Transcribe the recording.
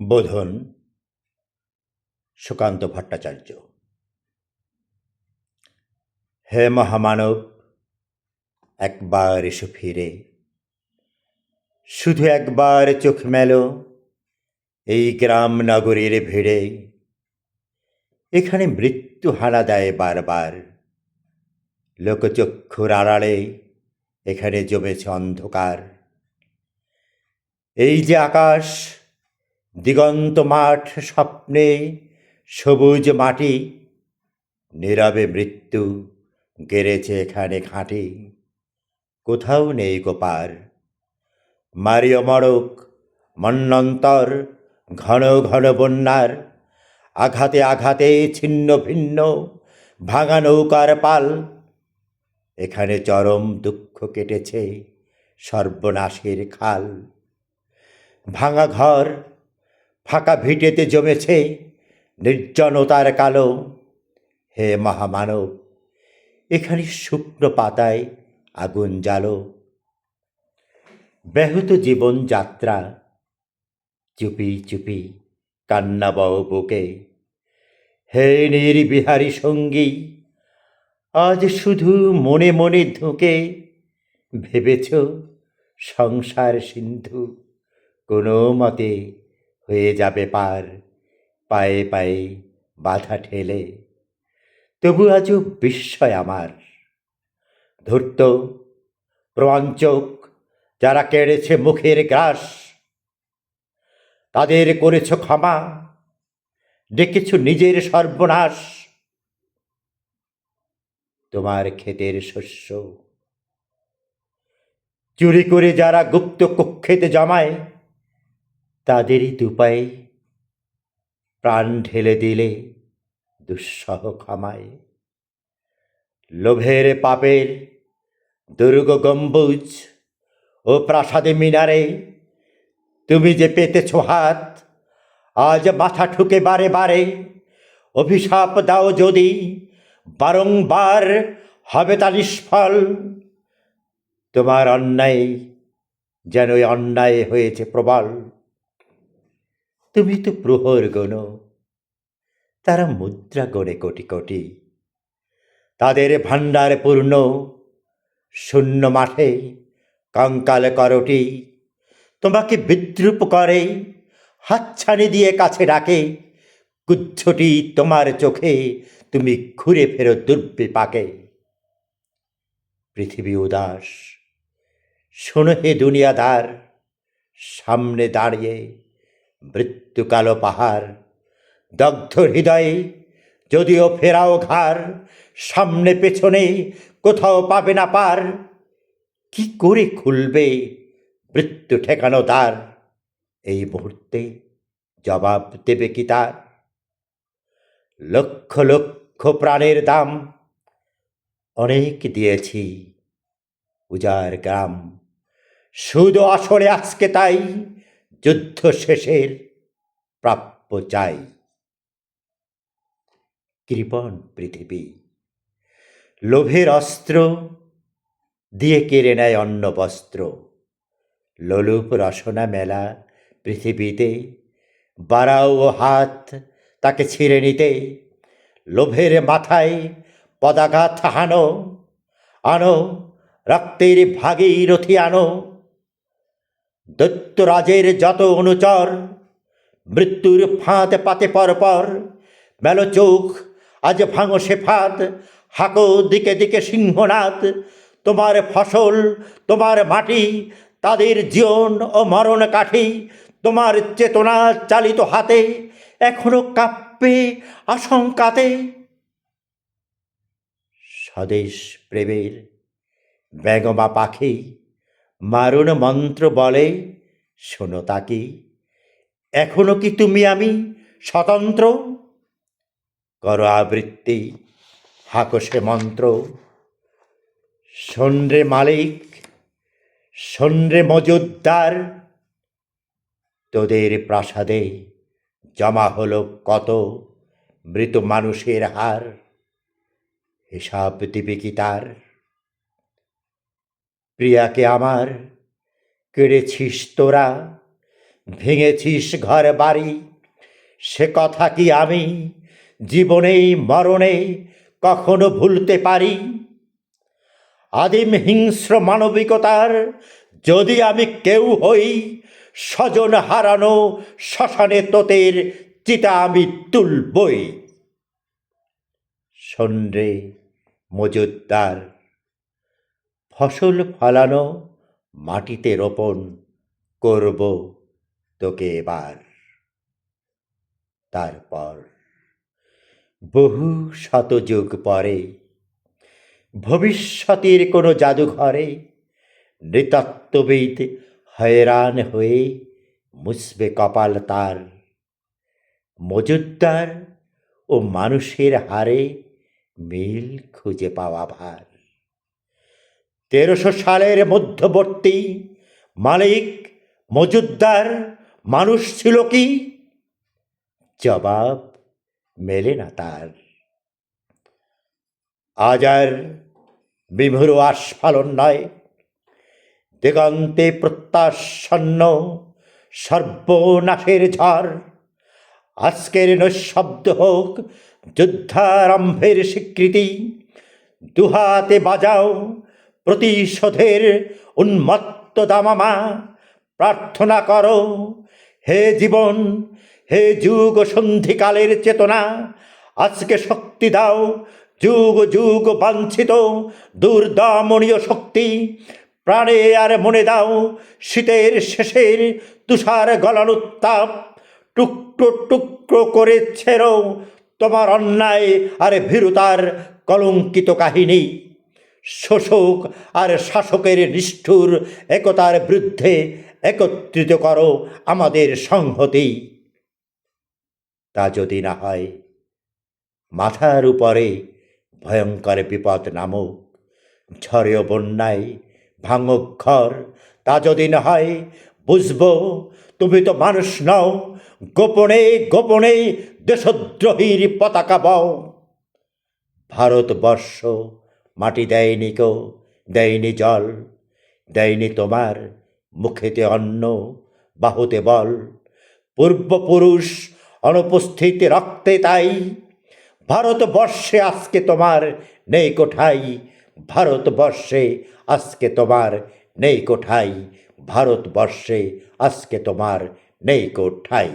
বোধন সুকান্ত ভট্টাচার্য। হে মহামানব, একবার এসো ফিরে। শুধু একবার চোখ মেলো এই গ্রাম নগরীর ভিড়ে। এখানে মৃত্যু হানা দেয় বারবার। লোকচক্ষুর আড়ালে এখানে জমেছে অন্ধকার। এই যে আকাশ দিগন্ত মাঠ স্বপ্নে সবুজ মাটি, নীরবে মৃত্যু গেড়েছে এখানে খাঁটি কোথাও নেই গোপার। মারিও মড়ক মন্নন্তর, ঘন ঘন বন্যার, আঘাতে আঘাতে ছিন্ন ভিন্ন, ভাঙা নৌকার পাল। এখানে চরম দুঃখ কেটেছে সর্বনাশের খাল। ভাঙা ঘর ফাঁকা ভিটেতে জমেছে নির্জনতার কালো। হে মহামানব, এখানে শুকনো পাতায় আগুন জ্বালো। ব্যাহত জীবন যাত্রা, চুপি চুপি কান্না বও বুকে। হে নির্বিহারী সঙ্গী, আজ শুধু মনে মনে ধুকে ভেবেছ সংসার সিন্ধু কোনো মতে হয়ে যাবে পার, পায়ে পায়ে বাধা ঠেলে। তবু আজও বিস্ময় আমার। ধূর্ত প্রঞ্চক যারা কেড়েছে মুখের গ্রাস, তাদের করেছ ক্ষমা, ডেকেছ নিজের সর্বনাশ। তোমার ক্ষেতের শস্য চুরি করে যারা গুপ্ত কক্ষেতে জমায় তাদেরই দুপায়ে প্রাণ ঢেলে দিলে দুঃসহ ক্ষমায়। লোভের পাপের দুর্গ গম্বুজ ও প্রাসাদে মিনারে তুমি যে পেতেছ হাত, আজ মাথা ঠুকে বারে বারে। অভিশাপ দাও যদি, বারংবার হবে তা নিষ্ফল। তোমার অন্যায় যেন অন্যায় হয়েছে প্রবল। তুমি তো প্রহর গণ। তারা মুদ্রা গড়ে কোটি কোটি। তাদের ভাণ্ডার পূর্ণ। শূন্য মাঠে কঙ্কাল করটি। তোমাকে বিদ্রুপ করে, হাতছানি দিয়ে কাছে ডাকে। কুচ্ছটি তোমার চোখে, তুমি ঘুরে ফেরো দুর্বিপাকে। পৃথিবী উদাস। শোনো হে দুনিয়াদার, সামনে দাঁড়িয়ে মৃত্যু কালো পাহাড়, দগ্ধ হৃদয়ে যদিও ফেরাও ঘার সামনে পেছনে কোথাও পাবে না পার, কি করে খুলবে মৃত্যু ঠেকানো দ্বার? এই মুহূর্তে জবাব দেবে কি তার? লক্ষ লক্ষ প্রাণের দাম, অনেক দিয়েছি উজার গ্রাম। শুধু আসরে আজকে তাই যুদ্ধ শেষের প্রাপ্য চাই। কৃপণ পৃথিবী, লোভের অস্ত্র দিয়ে কেড়ে নেয় অন্ন বস্ত্র। লোলুপ রসনা মেলা পৃথিবীতে বাড়াও হাত তাকে ছিঁড়ে নিতে। লোভের মাথায় পদাঘাত হানো, আনো, রক্তের ভাগীরথী আনো। দৈত্যরাজের যত অনুচর, মৃত্যুর ফাঁদ পাতে পরপর মেলো চোখ আজ ভাঙো সে ফাঁদ, হাঁকো দিকে দিকে সিংহনাথ তোমার ফসল, তোমার মাটি, তাদের জীবন ও মরণ কাঠি, তোমার চেতনা চালিত হাতে, এখনও কাঁপবে আশঙ্কাতে। স্বদেশ প্রেমের বেগমা পাখি মারুণ মন্ত্র বলে, শোনো তাকে, এখনও কি তুমি আমি স্বতন্ত্র? কর আবৃত্তি হাকসে মন্ত্র। সন্দ্রে মালিক সন্দ্রে মজুদ্দার, তোদের প্রাসাদে জমা হলো কত মৃত মানুষের হার? হিসাব দিবে কি তার? প্রিয়াকে আমার, কেড়েছিস তোরা, ভেঙেছিস ঘর বাড়ি, সে কথা কি আমি জীবনে মরণে কখনো ভুলতে পারি? আদিম হিংস্র মানবিকতার যদি আমি কেউ হই, স্বজন হারানো শ্মশানে তোতের চিতা আমি তুলবই। সন্ধ্যে মজুদ্দার। ফসল ফলানো মাটিতে রোপণ করব তোকে এবার। তারপর বহু শতযুগ পরে, ভবিষ্যতের কোনো জাদুঘরে নৃতত্ত্ববিদ হয়রান হয়ে মুসবে কপাল তার। মজুদ্দার ও মানুষের হারে মিল খুঁজে পাওয়া ভার। তেরোশো সালের মধ্যবর্তী মালিক মজুদ্দার মানুষ ছিল কি? জবাব মেলে না তার। আজ আর বিভুর আস্ফালন নয়। দিগন্তে প্রত্যাসন্ন সর্বনাশের ঝড়। আজকের নৈশব্দ হোক যুদ্ধারম্ভের স্বীকৃতি। দুহাতে বাজাও প্রতিশোধের উন্মত্ত দামামা, প্রার্থনা করো, হে জীবন, হে যুগ সন্ধিকালের চেতনা, আজকে শক্তি দাও, যুগ যুগ বাঞ্ছিত, দুর্দমনীয় শক্তি, প্রাণে আর মনে দাও, শীতের শেষের তুষার গলানুত্তাপ টুকরো টুকরো করে ছেড়ো তোমার অন্যায় আর ভীরুতার কলঙ্কিত কাহিনী। শোষক আর শাসকের নিষ্ঠুর একতার বিরুদ্ধে একত্রিত করো আমাদের সংহতি। তা যদি না হয়, মাথার উপরে ভয়ঙ্কর বিপদ নামক ঝড়ে ও বন্যায় ভাঙক ঘর। তা যদি না হয়, বুঝব তুমি তো মানুষ নও, গোপনে গোপনে দেশদ্রোহীর পতাকা বও। ভারতবর্ষ মাটি দেয়নি কো দেয়নি জল, দেয়নি তোমার মুখেতে অন্ন, বাহুতে বল। পূর্বপুরুষ অনুপস্থিত রক্তে তাই, ভারতবর্ষে আজকে তোমার নেই কোঠাই, ভারতবর্ষে আজকে তোমার নেই কোঠাই, ভারতবর্ষে আজকে তোমার নেই কোঠাই।